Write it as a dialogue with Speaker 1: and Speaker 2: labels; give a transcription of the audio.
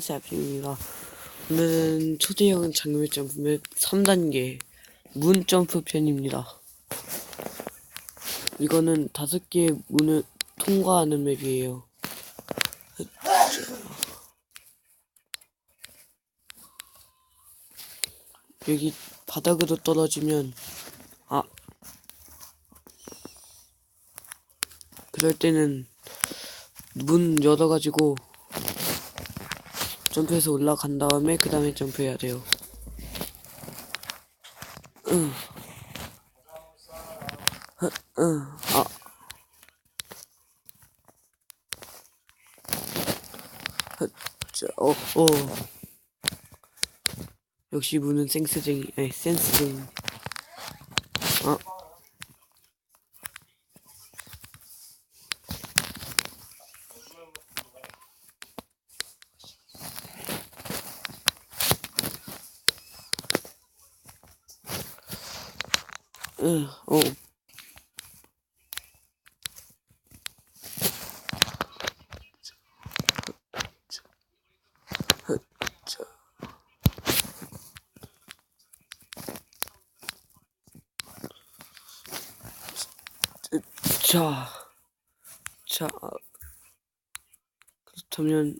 Speaker 1: 샵입니다. 오늘은 초대형 장면 점프 맵 3단계 문 점프 편입니다. 이거는 다섯 개의 문을 통과하는 맵이에요. 여기 바닥으로 떨어지면 아 그럴 때는 문 열어가지고 점프해서 올라간 다음에 그 다음에 점프해야 돼요. 응. 응, 응, 아. 어, 어. 역시 문은 센스쟁이, 아니, 센스쟁이. 아. 응, 어. 자, 자, 그렇다면